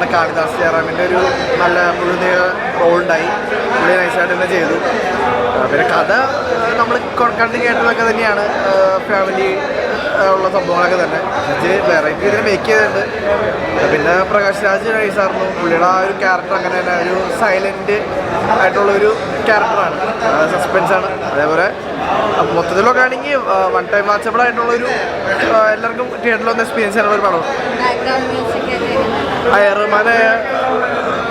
നമ്മുടെ കാളിദാസ് ജയറാമിന്റെ ഒരു നല്ല മുഴുനീള റോളുണ്ടായി. പുള്ളി നൈസായിട്ട് തന്നെ ചെയ്തു. പിന്നെ കഥ നമ്മൾ കണ്ടു കേട്ടതൊക്കെ തന്നെയാണ്. ഫാമിലി ഉള്ള സംഭവങ്ങളൊക്കെ തന്നെ. ഇത് വെറൈറ്റി ഇതിനെ മേക്ക് ചെയ്തിട്ടുണ്ട്. പിന്നെ പ്രകാശ് രാജ് നൈസായിരുന്നു പുള്ളിയുടെ ആ ഒരു ക്യാരക്ടർ അങ്ങനെ തന്നെ ഒരു സൈലന്റ് ആയിട്ടുള്ള ഒരു ക്യാരക്ടറാണ് സസ്പെൻസാണ് അതേപോലെ മൊത്തത്തിലൊക്കെ ആണെങ്കിൽ വൺ ടൈം വാച്ചബിൾ ആയിട്ടുള്ള ഒരു എല്ലാവർക്കും തിയേറ്ററിൽ ഒന്ന് എക്സ്പീരിയൻസ് ചെയ്യാനുള്ള ഒരു പടം മ്യൂസിക് ഒക്കെ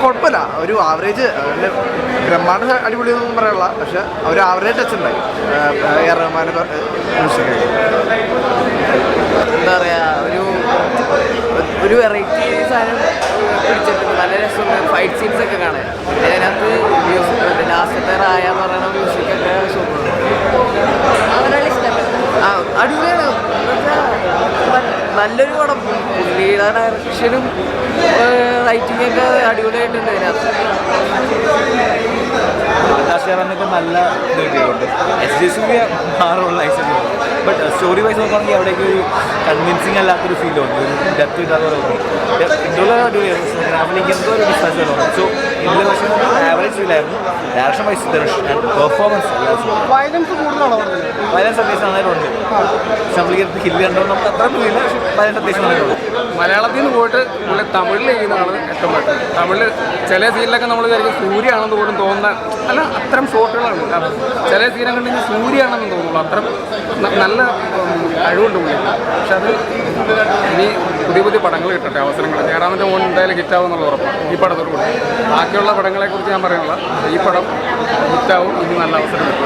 കുഴപ്പമില്ല. ഒരു ആവറേജ് ബ്രഹ്മാണ്ട അടിപൊളിയൊന്നും പറയാനുള്ള പക്ഷെ ഒരു ആവറേജ് ടച്ച് ഉണ്ടായി. എ എന്താ പറയുക ഒരു ഒരു വെറൈറ്റി സാധനം പിടിച്ചിട്ടുണ്ട്. നല്ല രസമുണ്ട്. ഫൈറ്റ് സീൻസ് ഒക്കെ കാണാൻ. അതിനകത്ത് മ്യൂസിക് ലാസ്റ്റത്തെ റായ എന്ന് മ്യൂസിക് മ്യൂസിക്കൊക്കെ സൂപ്പർ ആ അടിപൊളിയാണ്. നല്ലൊരു പടം. പുള്ളിയുടെ ഡയറക്ഷനും റൈറ്റിംഗ് ഒക്കെ അടിപൊളിയായിട്ടുണ്ട് അതിനകത്ത്. നല്ല എസ് ജി സി മാറുള്ള ബട്ട് സ്റ്റോറി വൈസ് നോക്കുകയാണെങ്കിൽ അവിടേക്ക് ഒരു കൺവിൻസിങ് അല്ലാത്തൊരു ഫീൽ തോന്നി ഒരു ഡെപ്ത് കിട്ടാതെ തോന്നി എന്തോ ഒരു സോ ഫീലായിരുന്നു ഡയറക്ഷൻ വൈസ് പെർഫോമൻസ് വയലൻസ് കൂടുതലാണോ വയലൻസ് അത്യാവശ്യം നന്നായിട്ടുണ്ട്. നമ്മളിങ്ങനെ ഹില്ല് കണ്ടോ നമുക്ക് അത്ര ഇല്ല പക്ഷേ വയലൻസ് അത്യാവശ്യം നന്നായിട്ടുണ്ട്. മലയാളത്തിൽ നിന്ന് പോയിട്ട് പുള്ളി തമിഴിൽ ചെയ്യുന്നതാണ് ഏറ്റവും ബെറ്റർ തമിഴിൽ ചില സീനിലൊക്കെ നമ്മൾ വിചാരിക്കും സൂര്യയാണെന്ന് പോലും തോന്നുന്ന അല്ല അത്തരം ഷോട്ടുകളാണ് കാരണം ചില സീനെ കണ്ടെങ്കിൽ സൂര്യയാണെന്ന് തോന്നുള്ളൂ. അത്ര നല്ല അഴിവുണ്ട് കഴിവുണ്ട് പുള്ളി പക്ഷെ അത് ഇനി പുതിയ പുതിയ പടങ്ങൾ കിട്ടട്ടെ അവസരങ്ങൾ. ജയറാമിന്റെ മോൻ എന്തായാലും ഹിറ്റാവും എന്നുള്ള ഉറപ്പാണ്. ഈ പടത്തോടുകൂടി ബാക്കിയുള്ള പടങ്ങളെക്കുറിച്ച് ഞാൻ പറയുന്നത് ഈ പടം ഹിറ്റാവും ഇനി നല്ല അവസരം ഫീൽ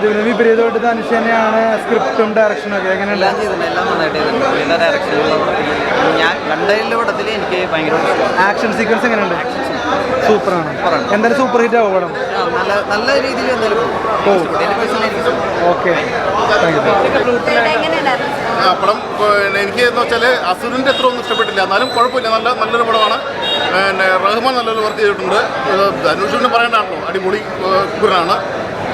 ചെയ്തത് വിപരീതമായിട്ട് ധനുഷ് തന്നെയാണ് സ്ക്രിപ്റ്റും ഡയറക്ഷനും ഒക്കെ എങ്ങനെയുണ്ട് എല്ലാം ചെയ്തിട്ടുണ്ട് എല്ലാം നന്നായിട്ട് ചെയ്തിട്ടുണ്ട് പുള്ളിയുടെ ഡയറക്ഷനും ഞാൻ കണ്ടതിലെ പടത്തിൽ എനിക്ക് ഭയങ്കര ആക്ഷൻ സീക്വൻസ് എങ്ങനെയുണ്ട്? സൂപ്പറാണ്. എന്തായാലും സൂപ്പർ ഹിറ്റ് ആവും പടം. നല്ല രീതിയിൽ. ഓക്കെ. ആ പടം പിന്നെ എനിക്ക് എന്ന് വെച്ചാൽ അസുരന്റെ അത്ര ഒന്നും ഇഷ്ടപ്പെട്ടില്ല. എന്നാലും കുഴപ്പമില്ല. നല്ല നല്ലൊരു പടമാണ്. പിന്നെ റഹ്മാൻ നല്ലൊരു വർക്ക് ചെയ്തിട്ടുണ്ട്. ധനുഷിന് പറയേണ്ടതാണല്ലോ അടിപൊളി കുരനാണ്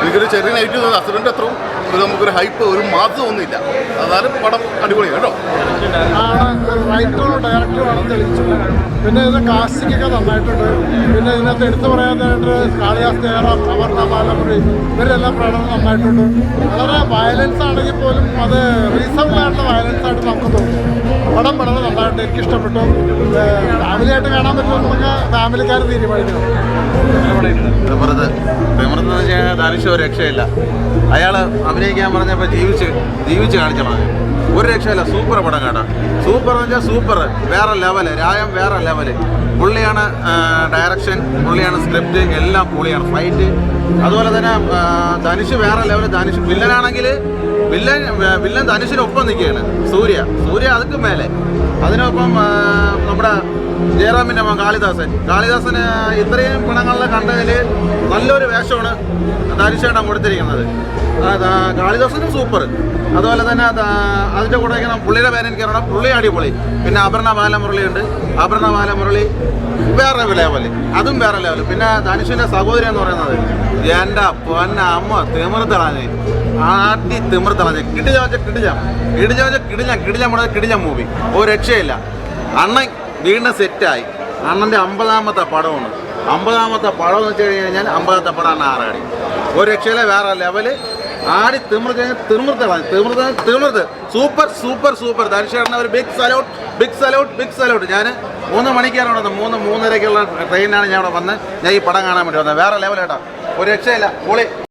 എനിക്കൊരു ചെറിയ നൈറ്റ് അസുരന്റെ അസുരന്റെ അത്രയും നമുക്കൊരു ഹൈപ്പ് ഒരു മാസം ഒന്നുമില്ല. എന്നാലും പടം അടിപൊളിയാണ് കേട്ടോ. ആണ് ഡയറക്ടറോ ഡയറക്ടറും ആണെന്ന് തെളിയിച്ചു പിന്നെ ഇതിന് കാസ്റ്റിംഗ് ഒക്കെ നന്നായിട്ടുണ്ട്. പിന്നെ ഇതിനകത്ത് എടുത്തു പറയാനായിട്ട് കാളിദാസ് ജയറാം അമർനാഥ് ബാലമുറി ഇവരെല്ലാം പ്രകടനം നന്നായിട്ടുണ്ട്. വളരെ വയലൻസ് ആണെങ്കിൽ പോലും അത് റീസണബിൾ ആയിട്ടുള്ള വയലൻസ് ആയിട്ട് നമുക്ക് തോന്നും. പടം വളരെ നന്നായിട്ട് എനിക്ക് ഇഷ്ടപ്പെട്ടു ഫാമിലിയായിട്ട് കാണാൻ പറ്റുമോ നമുക്ക് ഫാമിലിക്കാർ തീരുമാനിക്കണം. ധനുഷ് ഒരു രക്ഷയില്ല. അയാൾ അഭിനയിക്കാൻ പറഞ്ഞപ്പോൾ ജീവിച്ച് ജീവിച്ച് കാണിച്ചതാണ് ഒരു രക്ഷയില്ല സൂപ്പർ പടം കേട്ടോ. സൂപ്പർ എന്ന് വെച്ചാൽ സൂപ്പർ വേറെ ലെവൽ രായം വേറെ ലെവൽ പുള്ളിയാണ് ഡയറക്ഷൻ പുള്ളിയാണ് സ്ക്രിപ്റ്റ് എല്ലാം പുള്ളിയാണ്. ഫൈറ്റ് അതുപോലെ തന്നെ ധനുഷ് വേറെ ലെവൽ ധനുഷ് വില്ലനാണെങ്കിൽ വില്ലൻ വില്ലൻ ധനുഷിനൊപ്പം നിൽക്കുകയാണ്. സൂര്യ. സൂര്യ അതുക്കും മേലെ. അതിനൊപ്പം നമ്മുടെ ജയറാമിന്റെ മകൻ കാളിദാസൻ. കാളിദാസന് ഇത്രയും ഗുണങ്ങളിൽ കണ്ടതിൽ നല്ലൊരു വേഷമാണ് ധനുഷേട്ടൻ കൊടുത്തിരിക്കുന്നത് കാളിദാസനും സൂപ്പർ. അതുപോലെ തന്നെ അത് അതിന്റെ കൂടെ ഇങ്ങനെ പുള്ളിയുടെ പേര് എനിക്ക് അറിയണം. പുള്ളി അടിപൊളി. പിന്നെ അപർണ ബാലമുരളി ഉണ്ട് അപർണ ബാലമുരളി വേറെ ലെവൽ അതും വേറെ ലെവൽ പിന്നെ ധനുഷിന്റെ സഹോദരി എന്ന് പറയുന്നത് എന്റെ പൊന്ന അമ്മ തിമിർത്തളാഞ്ഞ്. ആട്ടി തിമിർത്തളാഞ്ഞ്. കിടിജ വെച്ച കിടിജം കിടിജ വെച്ച കിടിഞ്ഞ കിടിഞ്ഞ കിടിഞ്ഞ മൂവി ഒരു രക്ഷയില്ല. അണ്ണൻ വീണ്ടും സെറ്റായി. അണ്ണന്റെ അമ്പതാമത്തെ പടമാണ്. അമ്പതാമത്തെ പടം എന്ന് വെച്ച് കഴിഞ്ഞ് കഴിഞ്ഞാൽ അമ്പതാമത്തെ പടമാണ് ആറാടി. ഒരു രക്ഷയിലെ വേറെ ലെവൽ ആടി തിമിർത്ത് കഴിഞ്ഞാൽ തിമിർത്ത് തിമിർത്ത്. Super super super. ധനുഷേട്ടന് ഒരു big salute big salute big salute ഞാൻ മൂന്ന് മണിക്കാണ് വന്നത്. മൂന്ന് മൂന്നരയ്ക്കുള്ള ട്രെയിനാണ് ഞാൻ ഇവിടെ വന്ന് ഞാൻ ഈ പടം കാണാൻ വേണ്ടി വന്നത്. വേറെ ലെവലേട്ടാ ഒരു രക്ഷയില്ല. പൊളി.